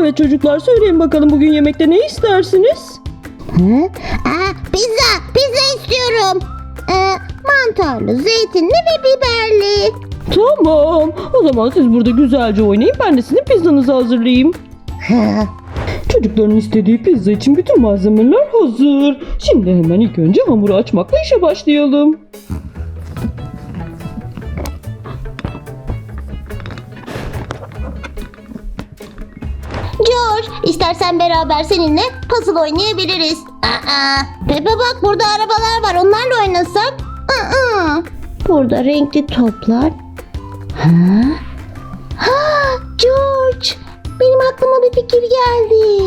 Evet çocuklar söyleyin bakalım bugün yemekte ne istersiniz? Hı? Aa, pizza, pizza istiyorum. Ee, mantarlı, zeytinli ve biberli. Tamam. O zaman siz burada güzelce oynayın. Ben de sizin pizzanızı hazırlayayım. Çocukların istediği pizza için bütün malzemeler hazır. Şimdi hemen ilk önce hamuru açmakla işe başlayalım. İstersen beraber seninle puzzle oynayabiliriz. Aa, Pepe bak burada arabalar var. Onlarla oynasak. Aa, burada renkli toplar. Ha? Ha, George, benim aklıma bir fikir geldi.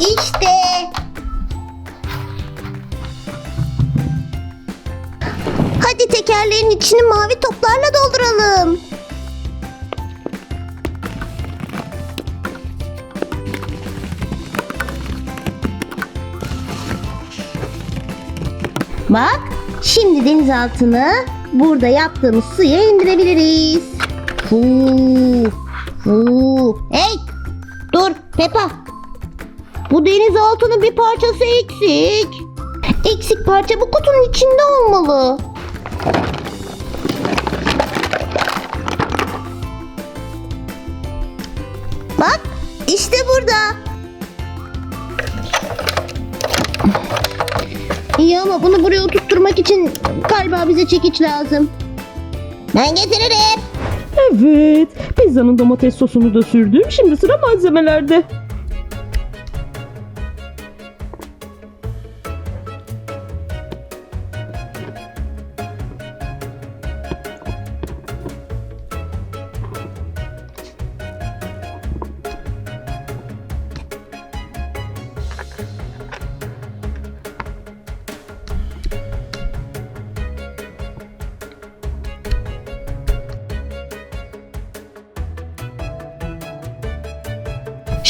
İşte. Hadi tekerleğin içini mavi toplarla dolduralım. Bak, şimdi denizaltını burada yaptığımız suya indirebiliriz. Fuu, fuu. Hey, dur Peppa. Bu denizaltının bir parçası eksik. Eksik parça bu kutunun içinde olmalı. Bak, işte burada. İyi ama bunu buraya oturtturmak için galiba bize çekiç lazım. Ben getiririm. Evet. Pizzanın domates sosunu da sürdüm. Şimdi sıra malzemelerde.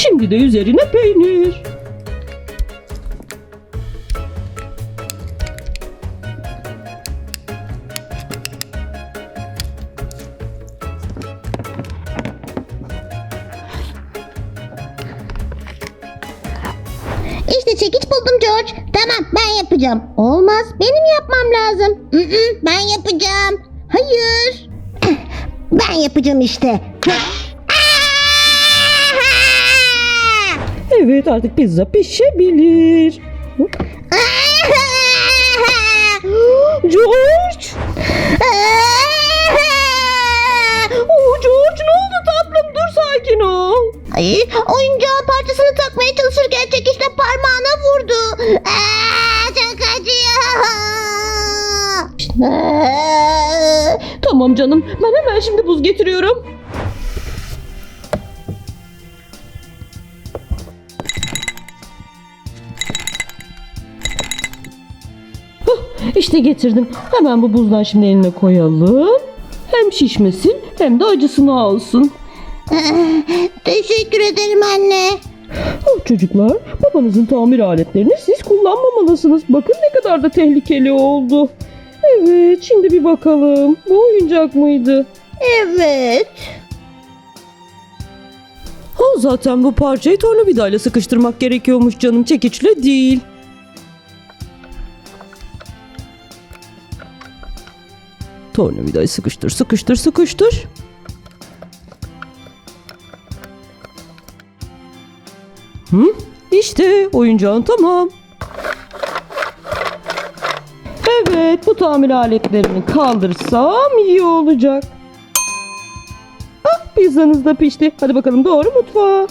Şimdi de üzerine peynir. İşte çekiç buldum George. Tamam ben yapacağım. Olmaz benim yapmam lazım. Ben yapacağım. Hayır. Ben yapacağım işte. Evet artık pizza pişebilir. George! Oh George ne oldu tatlım? Dur sakin ol. Ay, oyuncağın parçasını takmaya çalışırken çekiçle parmağına vurdu. Aa, çok acıyor. Tamam canım ben hemen şimdi buz getiriyorum. İşte getirdim. Hemen bu buzdan şimdi eline koyalım. Hem şişmesin hem de acısını alsın. Teşekkür ederim anne. Oh çocuklar, babanızın tamir aletlerini siz kullanmamalısınız. Bakın ne kadar da tehlikeli oldu. Evet, şimdi bir bakalım. Bu oyuncak mıydı? Evet. Ha zaten bu parçayı tornavidayla sıkıştırmak gerekiyormuş canım, çekiçle değil. Tornavidayı sıkıştır, sıkıştır, sıkıştır. Hı? İşte oyuncağın tamam. Evet, bu tamir aletlerini kaldırsam iyi olacak. Ah, pizzanız da pişti. Hadi bakalım doğru mutfağa.